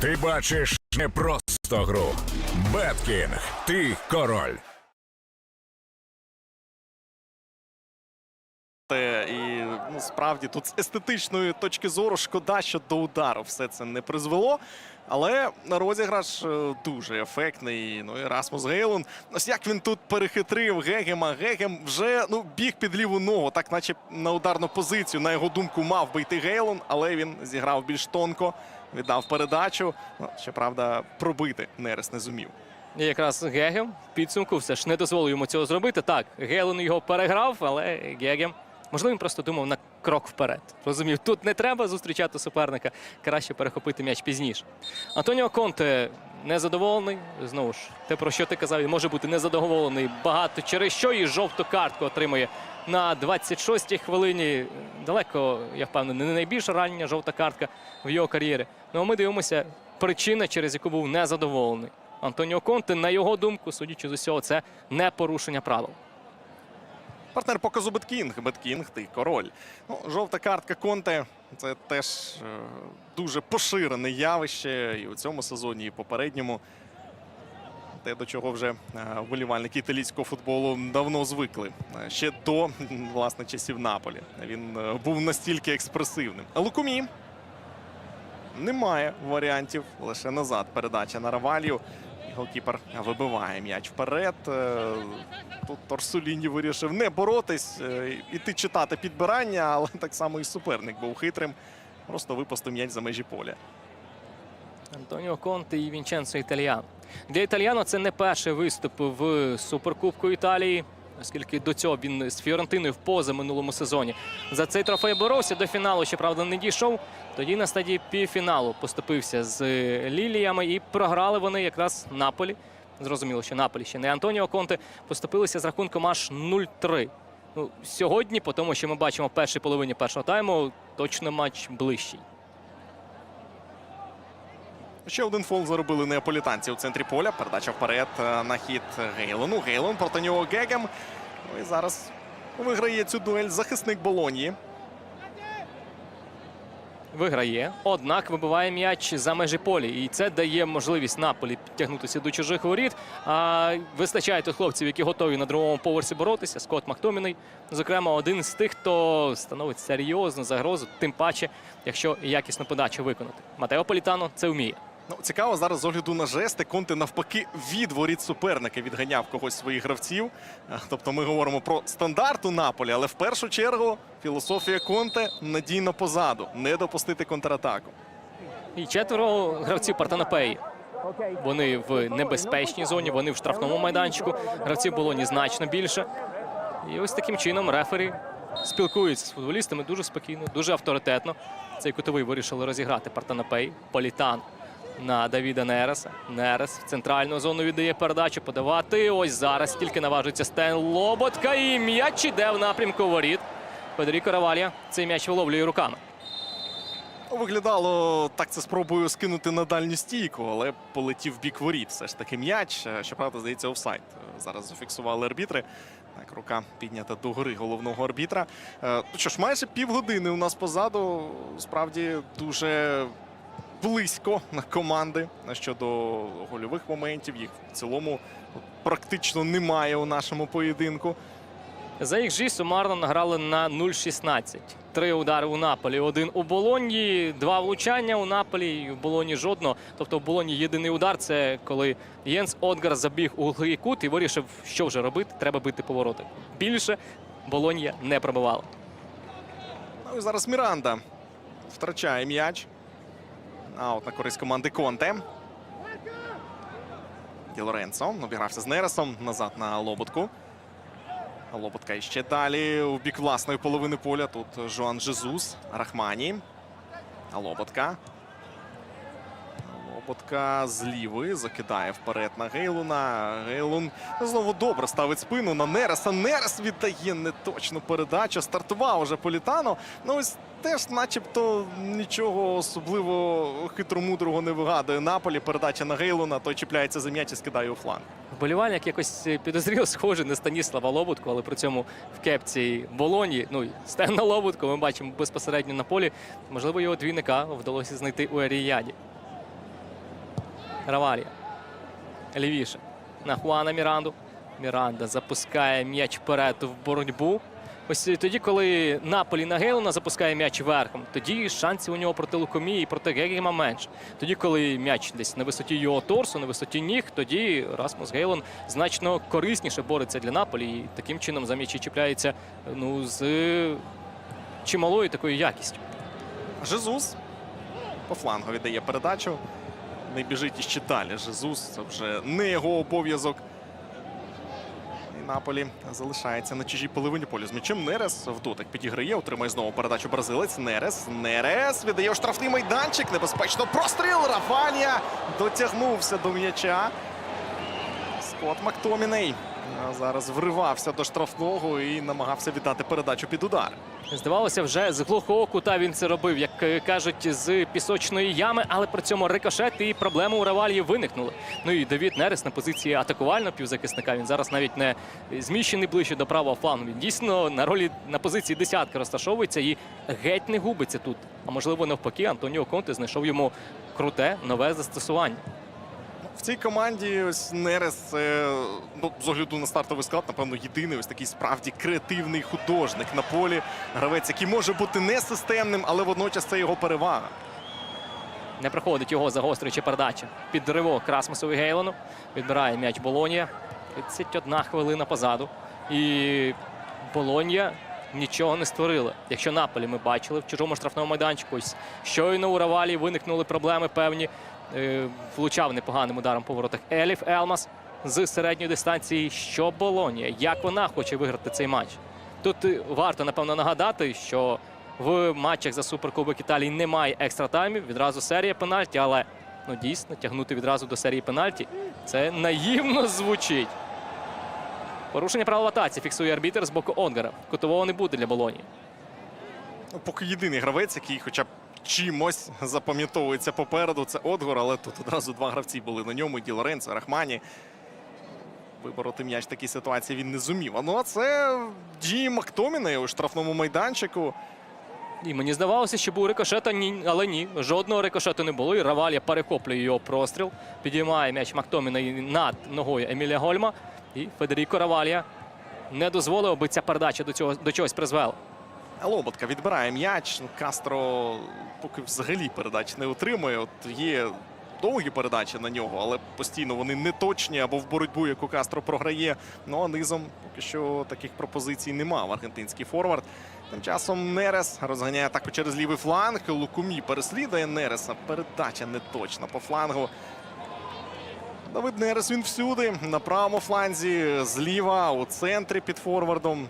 Ти бачиш не просто гру. Беткінг. Ти король. І ну, справді тут з естетичної точки зору шкода, що до удару все це не призвело. Але розіграш е, дуже ефектний. Ну і Расмус Гейлун. Ось як він тут перехитрив Гегема. Гегем вже ну, біг під ліву ногу, так наче на ударну позицію. На його думку, мав би йти Гейлун, але він зіграв більш тонко, віддав передачу. Ну, щоправда, пробити Нерес не зумів. І якраз Гегем в підсумку все ж не дозволив йому цього зробити. Так, Гелен його переграв, але Гегем, можливо, він просто думав на крок вперед. Розумів, тут не треба зустрічати суперника, краще перехопити м'яч пізніше. Антоніо Конте незадоволений. Знову ж, те, про що ти казав, він може бути незадоволений багато через що і жовту картку отримує на 26-й хвилині. Далеко, я впевнений, не найбільш рання жовта картка в його кар'єрі. Ну а ми дивимося причина, через яку був незадоволений. Антоніо Конте, на його думку, судячи з усього, це не порушення правил. Партнер показу Беткінг. Беткінг, ти король. Ну, жовта картка Конте це теж е, дуже поширене явище і у цьому сезоні, і попередньому. Те, до чого вже е, вболівальники італійського футболу давно звикли. Е, Ще до власне часів Наполі. Він був настільки експресивним. Лукумі немає варіантів. Лише назад передача на Равалію. Голкіпер вибиває м'яч вперед. Е, Тут Торсуліні вирішив не боротись, е, іти читати підбирання, але так само і суперник був хитрим. Просто випустив м'яч за межі поля. Антоніо Конте і Вінченцо Італіано. Для Італіано це не перший виступ в Суперкубку Італії, оскільки до цього він з Фіорентиною в позаминулому сезоні за цей трофей боровся до фіналу. Щоправда, не дійшов. Тоді на стадії півфіналу поступився з Ліліями і програли вони якраз Наполі. Зрозуміло, що Наполі ще не Антоніо Конте поступилися з рахунком аж 0-3. Ну, сьогодні, по тому, що ми бачимо в першій половині першого тайму, точно матч ближчий. Ще один фол заробили неаполітанці у центрі поля. Передача вперед е, на хід Гейлону. Гейлон проти нього Гегем. Ну і зараз виграє цю дуель захисник Болонії. виграє, однак вибиває м'яч за межі полі. І це дає можливість Наполі підтягнутися до чужих воріт. А вистачає тут хлопців, які готові на другому поверсі боротися. Скотт Мактоміний, зокрема, один з тих, хто становить серйозну загрозу, тим паче, якщо якісну подачу виконати. Матео Політано це вміє. Ну, цікаво зараз з огляду на жести. Конте навпаки від воріт суперника відганяв когось своїх гравців. Тобто ми говоримо про стандарт у Наполі, але в першу чергу філософія Конте надійно позаду, не допустити контратаку. І четверо гравців Партанапеї. Вони в небезпечній зоні, вони в штрафному майданчику. Гравців було ні значно більше. І ось таким чином рефері спілкуються з футболістами дуже спокійно, дуже авторитетно. Цей кутовий вирішили розіграти Партанапей. Політан на Давіда Нереса. Нерес в центральну зону віддає передачу. Подавати. Ось зараз тільки наважується Стен Лоботка. І м'яч іде в напрямку воріт. Федеріко Равалія цей м'яч виловлює руками. Виглядало так, це спробую скинути на дальню стійку, але полетів бік воріт. Все ж таки м'яч. Е, Щоправда, здається, офсайд. Е, Зараз зафіксували арбітри. Так, рука піднята до гори головного арбітра. Е, Ну що ж, майже півгодини у нас позаду. Справді дуже близько на команди щодо гольових моментів. Їх в цілому практично немає у нашому поєдинку. За їх жі сумарно награли на 0-16. Три удари у Наполі, один у Болоньї, два влучання у Наполі, і в Болоні жодного. Тобто в Болоні єдиний удар це коли Єнс Одгар забіг у глухий кут і вирішив, що вже робити, треба бити повороти. Більше Болонья не пробивала. Ну і зараз Міранда втрачає м'яч. Аут на користь команди Конте. Ді Лоренцо обігрався з Нересом назад на Лоботку. Лоботка іще далі у бік власної половини поля. Тут Жоан Жезус, Рахмані. Лоботка. Лоботка з закидає вперед на Гейлуна. Гейлун знову добре ставить спину на Нереса. Нерес віддає неточну передачу. Стартував уже Політано. Ну ось теж, начебто, нічого особливо хитромудрого не вигадує. Наполі передача на Гейлуна. Той чіпляється за м'яч і скидає у фланг. Вболівальник якось підозріло схожий на Станіслава Лобутку, але при цьому в кепці Болоні, ну Стена Лобутку ми бачимо безпосередньо на полі. Можливо, його двійника вдалося знайти у Еріяді. Равалія. Лівіше. На Хуана Міранду. Міранда запускає м'яч вперед в боротьбу. Ось тоді, коли Наполі на Гейлона запускає м'яч верхом, тоді шансів у нього проти Лукомії і проти Гегема менше. Тоді, коли м'яч десь на висоті його торсу, на висоті ніг, тоді Расмус Гейлон значно корисніше бореться для Наполі і таким чином за м'ячі чіпляється ну, з чималою такою якістю. Жезус по флангу віддає передачу. Не біжить іще далі. Жезус це вже не його обов'язок. І Наполі залишається на чужій половині полю. З м'ячем Нерес в дотик підіграє, отримає знову передачу бразилець. Нерес. Нерес віддає у штрафний майданчик. Небезпечно простріл. Рафанія дотягнувся до м'яча. Скот Мактоміней зараз вривався до штрафного і намагався віддати передачу під удар. Здавалося, вже з глухого кута він це робив, як е, кажуть, з пісочної ями, але при цьому рикошет і проблеми у Равалії виникнули. Ну і Давід Нерес на позиції атакувального півзахисника. Він зараз навіть не зміщений ближче до правого флангу. Він дійсно на ролі на позиції десятки розташовується і геть не губиться тут. А можливо, навпаки, Антоніо Конте знайшов йому круте нове застосування. В цій команді ось Нерес, це, ну, з огляду на стартовий склад, напевно, єдиний ось такий справді креативний художник на полі. Гравець, який може бути не системним, але водночас це його перевага. Не проходить його загострюючи передача. Під ривок Расмусові Гейлону. Відбирає м'яч Болонія. 31 хвилина позаду. І Болонія нічого не створила. Якщо Наполі ми бачили в чужому штрафному майданчику, ось щойно у Равалі виникнули проблеми певні. Е, Влучав непоганим ударом по воротах Еліф Елмас з середньої дистанції. Що Болонія? Як вона хоче виграти цей матч? Тут е, варто напевно нагадати, що в матчах за Суперкубок Італії немає екстра таймів, відразу серія пенальті, але ну дійсно тягнути відразу до серії пенальті це наївно звучить. Порушення правил атаці фіксує арбітер з боку Онгара. Кутового не буде для Болонії. Ну, поки єдиний гравець, який хоча б чимось запам'ятовується попереду, це Одгор, але тут одразу два гравці були на ньому. Ді Лоренцо, Рахмані. Вибороти м'яч в такій ситуації він не зумів. А ну а це Ді Мактоміне у штрафному майданчику. І мені здавалося, що був рикошет, але ні. Жодного рикошету не було. І Равалія перехоплює його простріл. Підіймає м'яч Мактоміна над ногою Емілія Гольма. І Федеріко Равалія не дозволив, аби ця передача до, цього, до чогось призвела. Лоботка відбирає м'яч. Кастро поки взагалі передач не отримує. От є довгі передачі на нього, але постійно вони не точні або в боротьбу, яку Кастро програє. Ну а низом поки що таких пропозицій нема в аргентинський форвард. Тим часом Нерес розганяє атаку через лівий фланг. Лукумі переслідує Нереса. Передача не точна по флангу. Давид Нерес він всюди. На правому фланзі, зліва, у центрі під форвардом.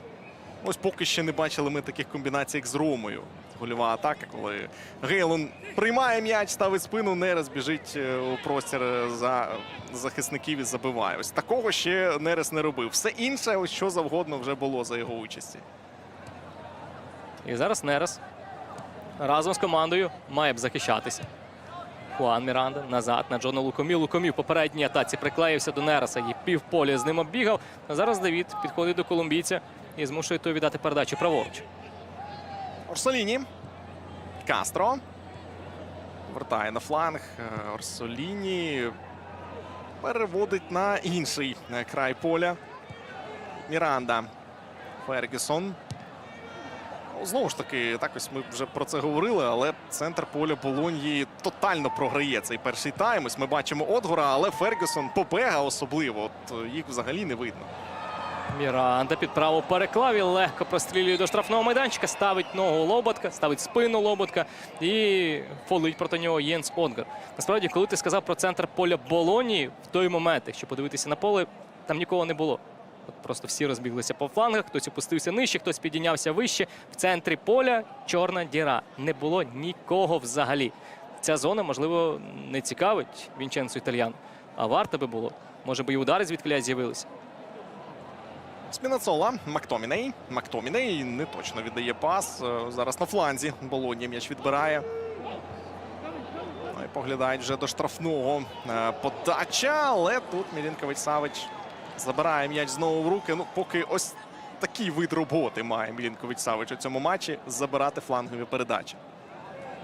Ось поки ще не бачили ми таких комбінацій, як з Ромою. Гольова атака, коли Гейлон приймає м'яч, ставить спину, Нерес біжить е, у простір за захисників і забиває. Ось такого ще Нерес не робив. Все інше, ось що завгодно вже було за його участі. І зараз Нерес разом з командою має б захищатися. Хуан Міранда назад на Джона Лукомі. Лукомі в попередній атаці приклеївся до Нереса і півполя з ним оббігав. А зараз Давід підходить до колумбійця і змушує той віддати передачу праворуч. Орсоліні. Кастро. Вертає на фланг. Е, Орсоліні переводить на інший е, край поля. Міранда. Фергюсон. Ну, Знову ж таки, так ось ми вже про це говорили, але центр поля Болоньї тотально програє цей перший тайм. Ось ми бачимо Одгора, але Фергюсон, Попега особливо. От е, їх взагалі не видно. Міранда під праву переклав і легко прострілює до штрафного майданчика, ставить ногу Лоботка, ставить спину Лоботка і фолить проти нього Єнс Онгар. Насправді, коли ти сказав про центр поля Болонії, в той момент, якщо подивитися на поле, там нікого не було. От просто всі розбіглися по флангах, хтось опустився нижче, хтось підійнявся вище. В центрі поля чорна діра. Не було нікого взагалі. Ця зона, можливо, не цікавить Вінченцу Італьян, а варто би було. Може би і удари звідки з'явилися. Спінацола, Мактоміней. Мактоміней не точно віддає пас. Е, Зараз на фланзі. Болонія м'яч відбирає. Ну і поглядають вже до штрафного Е, подача. Але тут Мілінкович Савич забирає м'яч знову в руки. Ну, поки ось такий вид роботи має Мілінкович Савич у цьому матчі забирати флангові передачі.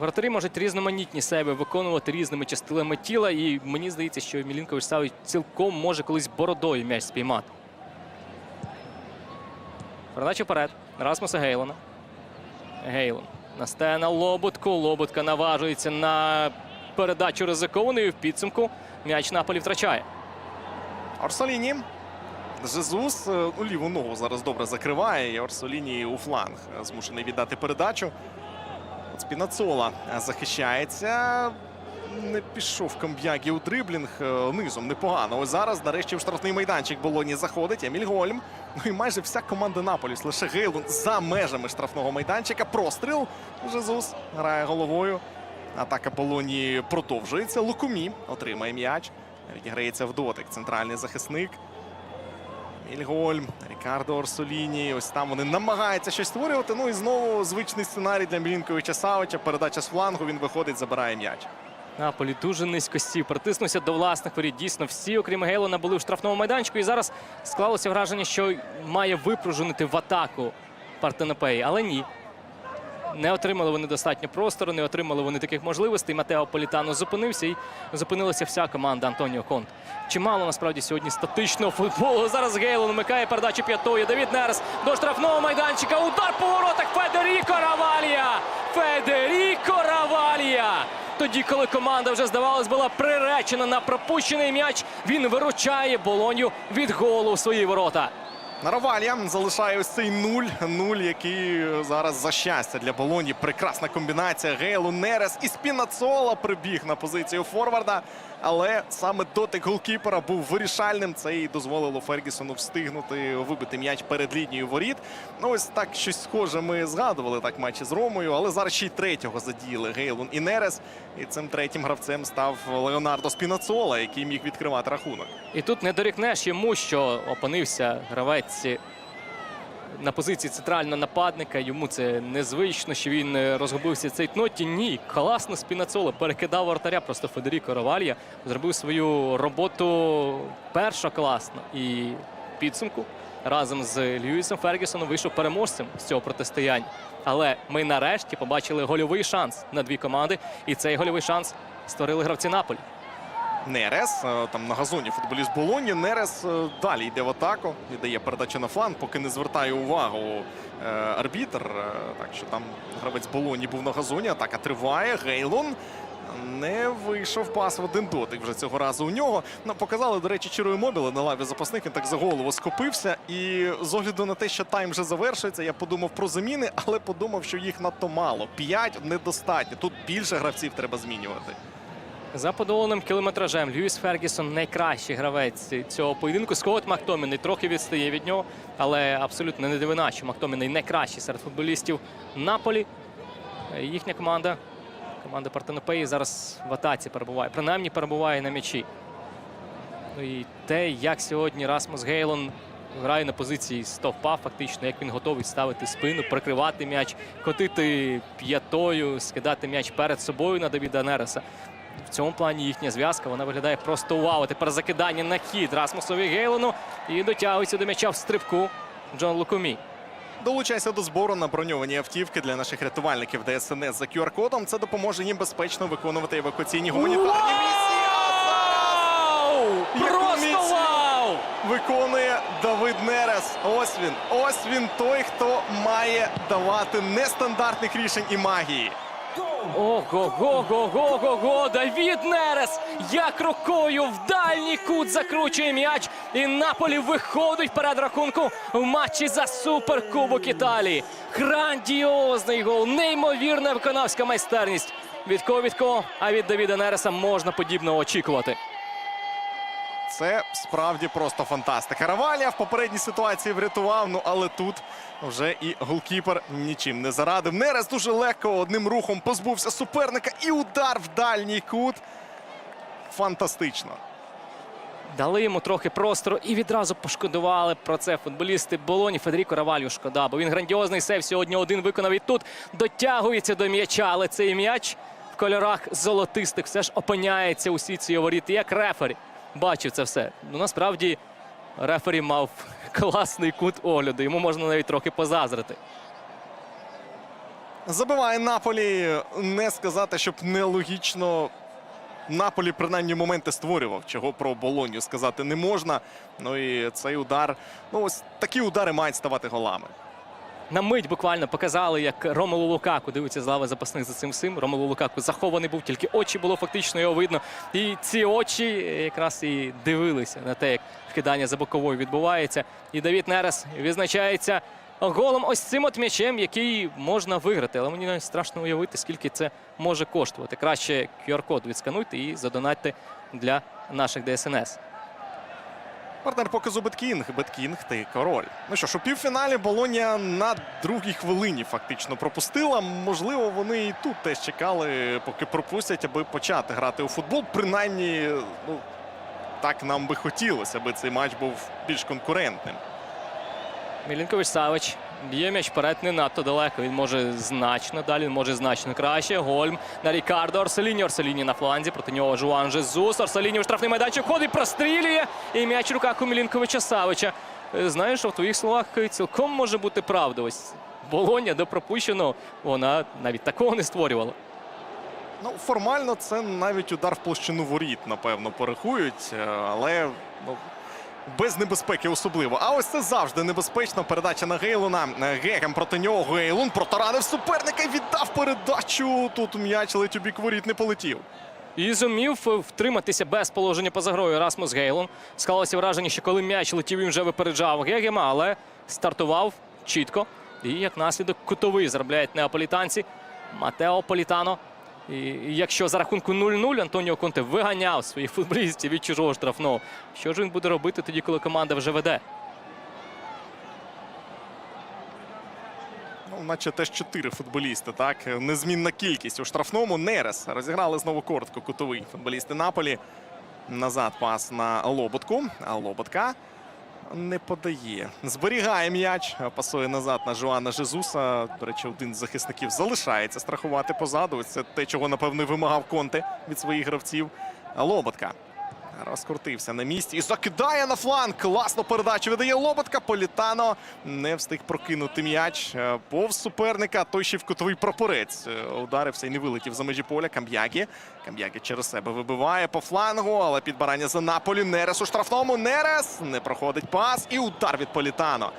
Вратарі можуть різноманітні себе виконувати різними частинами тіла, і мені здається, що Мілінкович Савич цілком може колись бородою м'яч спіймати. Передача вперед. Расмуса Гейлона. Гейлон. Настає на Лоботку. Лоботка наважується на передачу ризиковану і в підсумку м'яч Наполі втрачає. Орсоліні. Жезус е, ну, ліву ногу зараз добре закриває. І Орсоліні у фланг змушений віддати передачу. Спінацола захищається. Не пішов Камб'ягі у дриблінг е, низом непогано. Ось зараз, нарешті, в штрафний майданчик Болоні заходить. Еміль Гольм. Ну і майже вся команда Наполіс. Лише Гейлун за межами штрафного майданчика. Простріл. Жезус грає головою. Атака Болоні продовжується. Лукумі отримає м'яч. Відіграється в дотик. Центральний захисник. Мільгольм, Рікардо Орсоліні. Ось там вони намагаються щось створювати. Ну і знову звичний сценарій для Мілінковича Савича. Передача з флангу. Він виходить, забирає м'яч. Наполі дуже низько сів, притиснувся до власних воріт. Дійсно, всі, окрім Гейлона, були в штрафному майданчику. І зараз склалося враження, що має випружинити в атаку Партенопеї. Але ні. Не отримали вони достатньо простору, не отримали вони таких можливостей. Матео Політано зупинився і зупинилася вся команда Антоніо Конт. Чимало насправді сьогодні статичного футболу. Зараз Гейлон вмикає передачу п'ятою. Давід Нерес до штрафного майданчика. Удар по воротах Федеріко Равалія. Федеріко Равалія. Тоді, коли команда вже здавалось була приречена на пропущений м'яч, він виручає Болоню від голу в свої ворота. Наравалія залишає ось цей нуль. Нуль, який зараз за щастя для Болоні. Прекрасна комбінація. Гейлу Нерес і Спінацола прибіг на позицію форварда. Але саме дотик голкіпера був вирішальним. Це і дозволило Фергісону встигнути вибити м'яч перед лінією воріт. Ну ось так щось схоже ми згадували так матчі з Ромою. Але зараз ще й третього задіяли Гейлун і Нерес. І цим третім гравцем став Леонардо Спінацола, який міг відкривати рахунок. І тут не дорікнеш йому, що опинився гравець на позиції центрального нападника. Йому це незвично, що він е, розгубився цей тноті. Ні, класно спінацоло перекидав вратаря. Просто Федеріко Равалія зробив свою роботу першокласно. І підсумку разом з Льюісом Фергюсоном вийшов переможцем з цього протистояння. Але ми нарешті побачили гольовий шанс на дві команди, і цей гольовий шанс створили гравці Наполі. Нерес е, там на газоні футболіст Болоні. Нерес е, далі йде в атаку, віддає передачу на фланг, поки не звертає увагу е, арбітр. Так що там гравець Болоні був на газоні. Атака триває. Гейлон. Не вийшов пас в один дотик вже цього разу у нього. Ну, показали, до речі, Чирою Мобіла на лаві запасник. Він так за голову скопився. І з огляду на те, що тайм вже завершується, я подумав про заміни, але подумав, що їх надто мало. П'ять недостатньо. Тут більше гравців треба змінювати. За подоленим кілометражем Льюіс Фергісон найкращий гравець цього поєдинку. Скотт Мактоміний трохи відстає від нього, але абсолютно не дивина, що Мактоміний найкращий серед футболістів Наполі. Їхня команда, команда Партенопеї, зараз в атаці перебуває. Принаймні перебуває на м'ячі. Ну і те, як сьогодні Расмус Гейлон грає на позиції стовпа, фактично, як він готовий ставити спину, прикривати м'яч, котити п'ятою, скидати м'яч перед собою на Давіда Нереса. В цьому плані їхня зв'язка вона виглядає просто вау. Тепер закидання на хід Расмусові Гейлону і дотягується до м'яча в стрибку Джон Лукумі. Долучайся до збору на броньовані автівки для наших рятувальників ДСНС за QR-кодом. Це допоможе їм безпечно виконувати евакуаційні гуманітарні місії. Просто вау! Виконує Давид Нерес. Ось він. Ось він той, хто має давати нестандартних рішень і магії. Ого-го-го-го-го-го! Давід Нерес як рукою в дальній кут закручує м'яч. І Наполі виходить перед рахунку в матчі за суперкубок Італії. Грандіозний гол, неймовірна виконавська майстерність. Від кого від кого, а від Давіда Нереса можна подібного очікувати. Це справді просто фантастика. Равалія в попередній ситуації врятував, ну але тут вже і голкіпер нічим не зарадив. Нерес дуже легко одним рухом позбувся суперника і удар в дальній кут. Фантастично. Дали йому трохи простору і відразу пошкодували про це футболісти Болоні. Федеріко Равалю шкода, бо він грандіозний сейв сьогодні один виконав і тут дотягується до м'яча, але цей м'яч в кольорах золотистих все ж опиняється у сітці воріт. Як рефері бачив це все. Ну насправді рефері мав класний кут огляду. Йому можна навіть трохи позазрити. Забиває Наполі. Не сказати, щоб нелогічно. Наполі принаймні моменти створював, чого про Болонью сказати не можна. Ну і цей удар. Ну ось такі удари мають ставати голами. На мить буквально показали, як Ромелу Лукаку дивиться з лави запасних за цим всім. Ромелу Лукаку захований був, тільки очі було фактично його видно. І ці очі якраз і дивилися на те, як вкидання за боковою відбувається. І Давід Нерес відзначається голом ось цим от м'ячем, який можна виграти. Але мені навіть страшно уявити, скільки це може коштувати. Краще QR-код відскануйте і задонатьте для наших ДСНС. Партнер показу Беткінг. Беткінг ти король. Ну що ж, у півфіналі Болонія на другій хвилині фактично пропустила. Можливо, вони і тут теж чекали, поки пропустять, аби почати грати у футбол. Принаймні, ну так нам би хотілося, аби цей матч був більш конкурентним. Мілінкович Савич б'є м'яч вперед не надто далеко. Він може значно далі, він може значно краще. Гольм на Рікардо Орселіні. Орселіні на фланзі. Проти нього Жуан Жезус. Орселіні в штрафний майданчик ходить, прострілює. І м'яч в руках у Мілінковича Савича. Е, Знаєш, що в твоїх словах цілком може бути правда. Ось Болоня до пропущеного вона навіть такого не створювала. Ну, формально це навіть удар в площину воріт, напевно, порахують, е, але ну, без небезпеки особливо. А ось це завжди небезпечно. Передача на Гейлуна. Е, Гегем проти нього. Гейлун протаранив суперника і віддав передачу. Тут м'яч ледь бік воріт не полетів. І зумів е, втриматися без положення поза грою Расмус Гейлон. Склалося враження, що коли м'яч летів, він вже випереджав Гегема, але стартував чітко. І як наслідок кутовий заробляють неаполітанці. Матео Політано. І якщо за рахунку 0-0 Антоніо Конте виганяв своїх футболістів від чужого штрафного, що ж він буде робити тоді, коли команда вже веде? Ну, наче теж чотири футболісти, так? Незмінна кількість у штрафному. Нерес розіграли знову коротко кутовий футболісти Наполі. Назад пас на Лоботку. А Лоботка не подає. Зберігає м'яч. Пасує назад на Жуана Жезуса. До речі, один з захисників залишається страхувати позаду. Це те, чого, напевно, вимагав Конте від своїх гравців. Лоботка. Розкрутився на місці і закидає на фланг. Класну передачу видає Лоботка. Політано не встиг прокинути м'яч. Е, Повз суперника. Той ще в кутовий прапорець. Е, Ударився і не вилетів за межі поля. Кам'ягі. Кам'ягі через себе вибиває по флангу, але підбирання за Наполі. Нерес у штрафному. Нерес не проходить пас. І удар від Політано.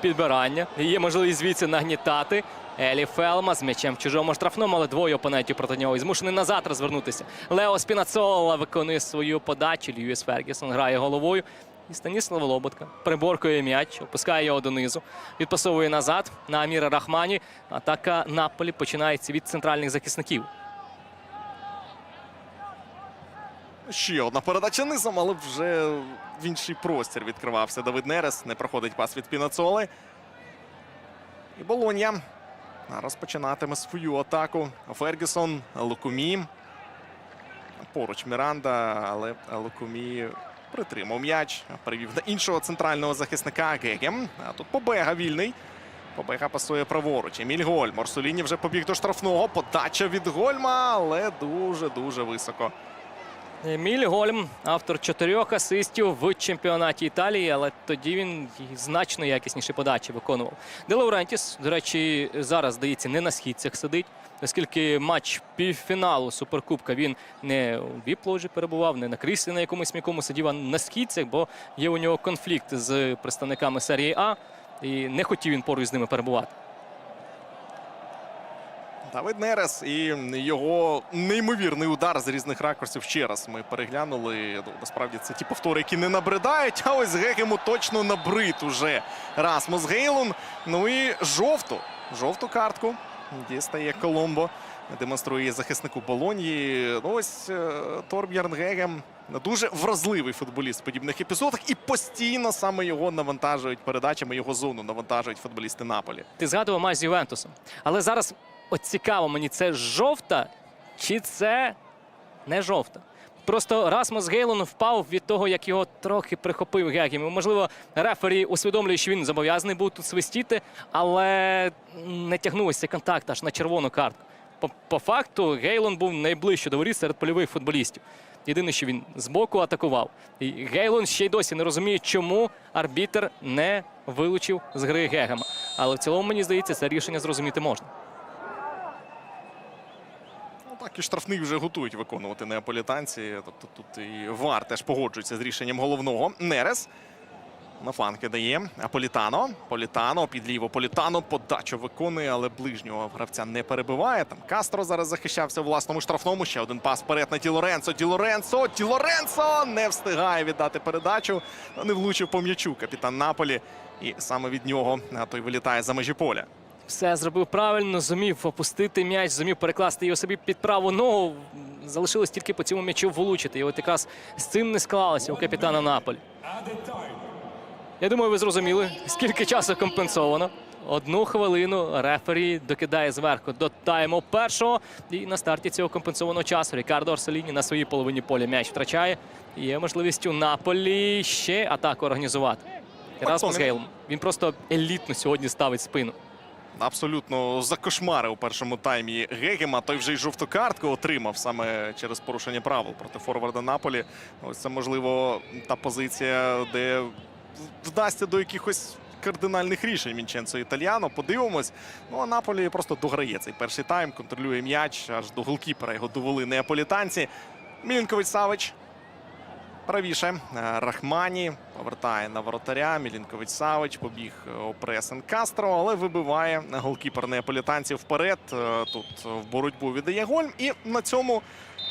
Підбирання. Є можливість звідси нагнітати. Елі Фелма з м'ячем в чужому штрафному, але двоє опонентів проти нього. І змушений назад розвернутися. Лео Спінацола виконує свою подачу. Льюіс Фергюсон грає головою. І Станіслав Лоботка приборкує м'яч, опускає його донизу, відпасовує назад на Аміра Рахмані. Атака Наполі починається від центральних захисників. Ще одна передача низом, але вже в інший простір відкривався Давид Нерес. Не проходить пас від Пінацоли. І Болонья розпочинатиме свою атаку. Фергюсон, Лукумі. Поруч Міранда, але Лукумі притримав м'яч. Привів на іншого центрального захисника Гегем. А тут Побега вільний. Побега пасує праворуч. Еміль Гольм. Морсоліні вже побіг до штрафного. Подача від Гольма, але дуже-дуже високо. Еміль Гольм, автор чотирьох асистів в чемпіонаті Італії, але тоді він значно якісніші подачі виконував. Де Лаурентіс, до речі, зараз здається, не на східцях сидить, оскільки матч півфіналу Суперкубка він не у віп-ложі перебував, не на кріслі на якомусь м'якому сидів, а на східцях, бо є у нього конфлікт з представниками серії А, і не хотів він поруч з ними перебувати. Давид Нерес і його неймовірний удар з різних ракурсів. Ще раз ми переглянули. Ну, насправді це ті повтори, які не набридають. А ось Гегему точно набрид уже Расмус Гейлун. Ну і жовту. Жовту картку дістає Коломбо. Демонструє захиснику Болоньї. Ну, ось е, Торб'ярн Гегем дуже вразливий футболіст в подібних епізодах. І постійно саме його навантажують передачами, його зону навантажують футболісти Наполі. Ти згадував матч з Ювентусом. Але зараз от цікаво мені, це жовта чи це не жовта? Просто Расмус Гейлон впав від того, як його трохи прихопив Гегем. І, Можливо, рефері усвідомлює, що він зобов'язаний був тут свистіти, але не тягнувся контакт аж на червону картку. По, по факту Гейлон був найближче до воріт серед польових футболістів. Єдине, що він збоку атакував. І Гейлон ще й досі не розуміє, чому арбітер не вилучив з гри Гегема. Але в цілому, мені здається, це рішення зрозуміти можна. Так і штрафний вже готують виконувати неаполітанці. Тобто тут і Вар теж погоджується з рішенням головного. Нерес на фланки дає. Аполітано. Політано під ліво. Політано подачу виконує, але ближнього гравця не перебиває. Там Кастро зараз захищався у власному штрафному. Ще один пас вперед на Ді Лоренцо. Ді Лоренцо. Не встигає віддати передачу. Не влучив по м'ячу капітан Наполі. І саме від нього той вилітає за межі поля. Все зробив правильно, зумів опустити м'яч, зумів перекласти його собі під праву ногу. Залишилось тільки по цьому м'ячу влучити. І от якраз з цим не склалося у капітана Наполі. Я думаю, ви зрозуміли, скільки часу компенсовано. Одну хвилину рефері докидає зверху до тайму першого. І на старті цього компенсованого часу Рікардо Орселіні на своїй половині поля м'яч втрачає. І Є можливість у Наполі ще атаку організувати. Расмус Максимін. Гейл. Він просто елітно сьогодні ставить спину. Абсолютно закошмарив у першому таймі Гегема. Той вже й жовту картку отримав саме через порушення правил проти форварда Наполі. Ось це можливо та позиція, де вдасться до якихось кардинальних рішень Мінченцо Італіано. Подивимось. Ну а Наполі просто дограє цей перший тайм, контролює м'яч аж до голкіпера. Його довели неаполітанці. Мілінкович Савич Правіше Е, Рахмані повертає на воротаря. Мілінкович Савич побіг е, у пресинг Кастро, але вибиває голкіпер неаполітанців вперед. Е, Тут в боротьбу віддає Гольм. І на цьому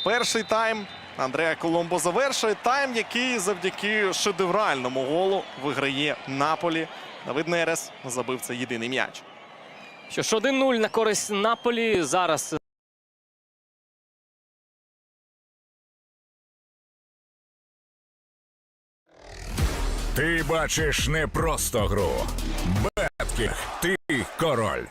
перший тайм Андреа Коломбо завершує. Тайм, який завдяки шедевральному голу виграє Наполі. Давид Нерес забив це єдиний м'яч. Що ж 1-0 на користь Наполі. Зараз Ти бачиш не просто гру. Беткінг. Ти король.